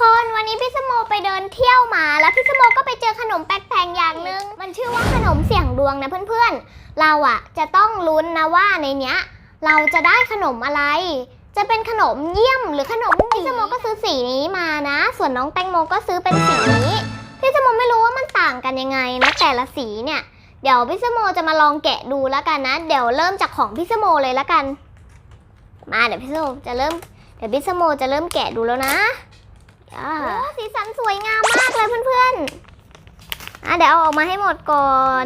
คนวันนี้พี่สโมไปเดินเที่ยวมา แล้วพี่สโมก็ไปเจอขนมแปลกๆอย่างหนึ่งมันชื่อว่าขนมเสี่ยงดวงนะเพื่อนๆ เราอะจะต้องลุ้นนะว่าในเนี้ย เราจะได้ขนมอะไร จะเป็นขนมเยี่ยมหรือขนมพี่สโมก็ซื้อสีนี้มานะ ส่วนน้องแตงโมก็ซื้อเป็นสีนี้พี่สโมไม่รู้ว่ามันต่างกันยังไงนะแต่ละสีเนี่ยเดี๋ยวพี่สโมจะมาลองแกะดูแล้วกันนะ เดี๋ยวเริ่มจากของพี่สโมเลยแล้วกัน มาเดี๋ยวพี่สโมจะเริ่มเดี๋ยวพี่สโมจะเริ่มแกะดูแล้วนะ อ่าสีสันสวยงามมากเลยเพื่อนๆอะเดี๋ยวเอาออกมาให้หมดก่อน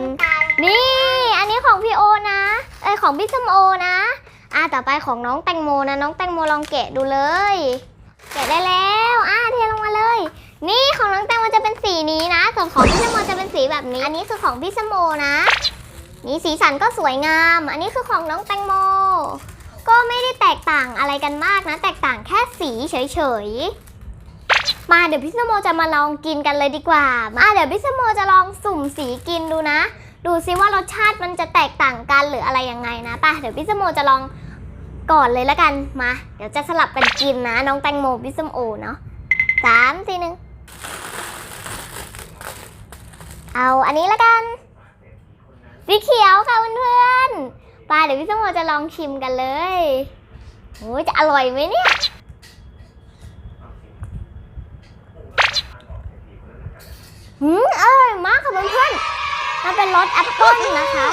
นี่ อันนี้ของพี่โอนะ เอ้ยของพี่สมโอนะอะต่อไปของน้องแตงโมนะ น้องแตงโมลองแกะดูเลย แกะได้แล้วอะเทลงมาเลย นี่ของน้องแตงโมจะเป็นสีนี้นะ ส่วนของพี่สมโมจะเป็นสีแบบนี้ อันนี้คือของพี่สมโมนะ นี่สีสันก็สวยงาม อันนี้คือของน้องแตงโม ก็ไม่ได้แตกต่างอะไรกันมากนะ แตกต่างแค่สีเฉยๆ มาเดี๋ยวพี่สมโมจะมาลองกินกันเลยดีกว่ามาเดี๋ยวพี่สมโมจะลองสุ่มสีกินดูนะ ดูซิว่ารสชาติมันจะแตกต่างกันหรืออะไรยังไงนะป่ะเดี๋ยวพี่สมโมจะลองก่อนเลยแล้วกันมา เดี๋ยวจะสลับกันกินนะ น้องแตงโมพี่สมโอเนาะสามสี่หนึ่งเอาอันนี้แล้วกันสีเขียวค่ะเพื่อนๆไปเดี๋ยวพี่สมโมจะลองชิมกันเลยโอ้ยจะอร่อยไหมเนี่ย หืมอร่อยมากค่ะเพื่อนๆมันเป็นรสแอปเปิ้ลนะคะ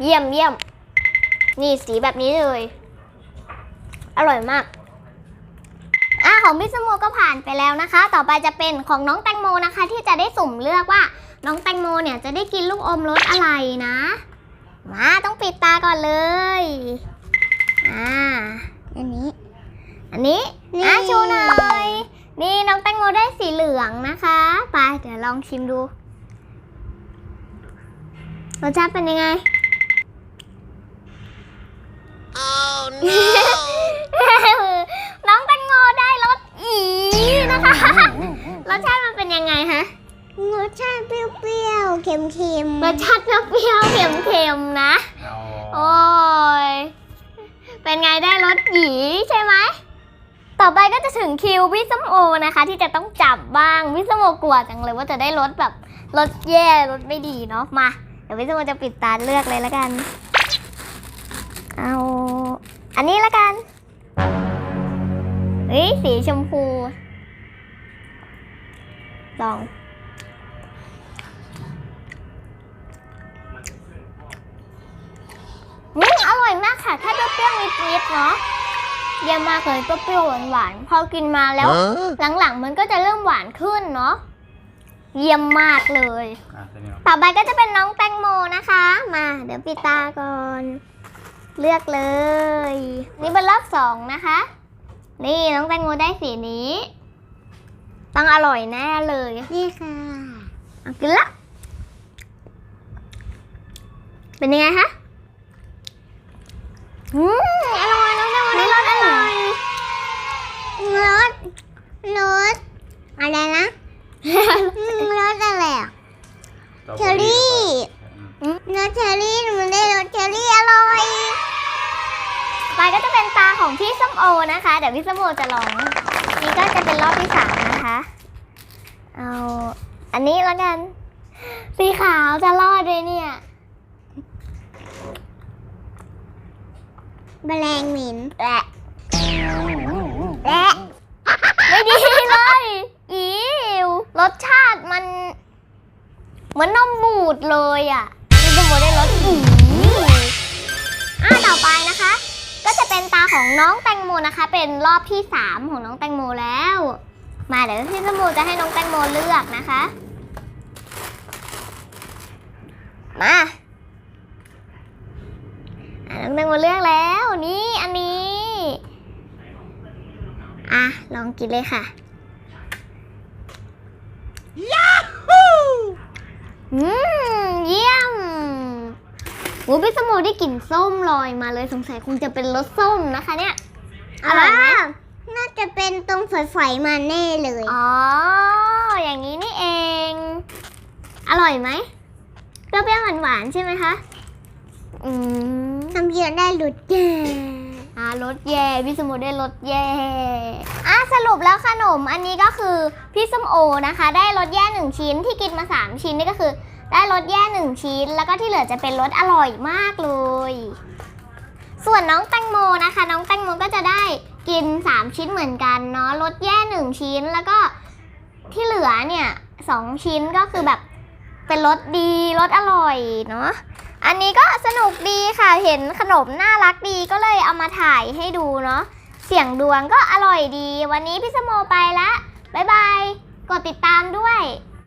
เยี่ยมเยี่ยม นี่สีแบบนี้เลย อร่อยมากอะของพี่สมโมก็ผ่านไปแล้วนะคะ ต่อไปจะเป็นของน้องแตงโมนะคะ ที่จะได้สุ่มเลือกว่า น้องแตงโมเนี่ยจะได้กินลูกอมรสอะไรนะ มาต้องปิดตาก่อนเลย อ่า อันนี้ อันนี้ นี่น้องแตงโมได้สีเหลืองนะคะไปเดี๋ยวลองชิมดูรสชาติเป็นยังไงน้องแตงโมได้รสอีนะคะ รสชาติมันเป็นยังไงฮะ รสชาติเปรี้ยวๆ เค็มๆ รสชาติเปรี้ยวๆ เค็มๆ นะ โอ้ย เป็นไงได้รสหยีใช่ไหม ต่อไปก็จะถึงคิวพี่ส้มโอนะคะ ที่จะต้องจับบ้างพี่ส้มโอกลัวจังเลยว่าจะได้รสแบบรสแย่รสไม่ดีเนาะมาเดี๋ยวพี่ส้มโอจะปิดตาเลือกเลยแล้วกัน เอาอันนี้แล้วกันเฮ้ยสีชมพูลองอืมอร่อยมากค่ะแค่เปรี้ยวๆนิดๆเนาะ เยี่ยมมากเลยเปรี้ยวๆหวานๆพอกินมาแล้ว หลังๆมันก็จะเริ่มหวานขึ้นเนาะเยี่ยมมากเลย ต่อไปก็จะเป็นน้องแตงโมนะคะ มา เดี๋ยวปิดตาก่อน เลือกเลย นี่เป็นรอบสองนะคะ นี่น้องแตงโมได้สีนี้ ต้องอร่อยแน่เลย นี่ค่ะเอากินละ เป็นยังไงคะ อืมอร่อยน้องแตงโมได้รสอร่อย รส รสอะไรนะอืมรสอะไรอะ เชอรี่ รสเชอรี่มันได้รสเชอรี่อร่อยไปก็จะเป็นตาของพี่ส้มโอนะคะ เดี๋ยวพี่ส้มโอจะลอง นี่ก็จะเป็นรอบที่สามนะคะ เอา อันนี้แล้วกัน สีขาวจะรอดเลยเนี่ย แมลงเหม็นแหละแหละไม่ ดีเลยอิวรสชาติมันเหมือนนมบูดเลยอะนี่ดูโมได้รสอีอะต่อไปนะคะ ก็จะเป็นตาของน้องแตงโมนะคะ เป็นรอบที่สามของน้องแตงโมแล้ว มาเดี๋ยวพี่สมูจะให้น้องแตงโมเลือกนะคะ มาอะน้องแตงโมเลือกแล้ว นี่อันนี้ อะ ลองกินเลยค่ะอืมเยี่ยมโอ้พี่สมูได้กลิ่นส้มลอยมาเลยสงสัยคงจะเป็นรสส้มนะคะเนี่ย อร่อยไหมาวน่าจะเป็นตรงฝอยๆมาแน่เลย อ๋อ อย่างนี้นี่เอง อร่อยไหมเปรี้ยวๆหวานๆใช่ไหมคะ อืมทำเยอะได้หลุดแย่อ่า รสแย่พี่สมุทรได้รสแย่อะสรุปแล้วคะนมอันนี้ก็คือพี่สมโอนะคะ ได้รสแย่หนึ่งชิ้นที่กินมาสามชิ้นนี่ก็คือ ได้รสแย่หนึ่งชิ้น แล้วก็ที่เหลือจะเป็นรสอร่อยมากเลย ส่วนน้องแตงโมนะคะ น้องแตงโมก็จะได้กิน 3 ชิ้นเหมือนกันเนาะรสแย่หนึ่งชิ้นแล้วก็ที่เหลือเนี่ยสองชิ้นก็คือแบบเป็นรสดีรสอร่อยเนาะ อันนี้ก็สนุกดีค่ะ เห็นขนมน่ารักดีก็เลยเอามาถ่ายให้ดูเนาะ เสียงดวงก็อร่อยดี วันนี้พี่สโมไปละ บ๊ายบาย กดติดตามด้วย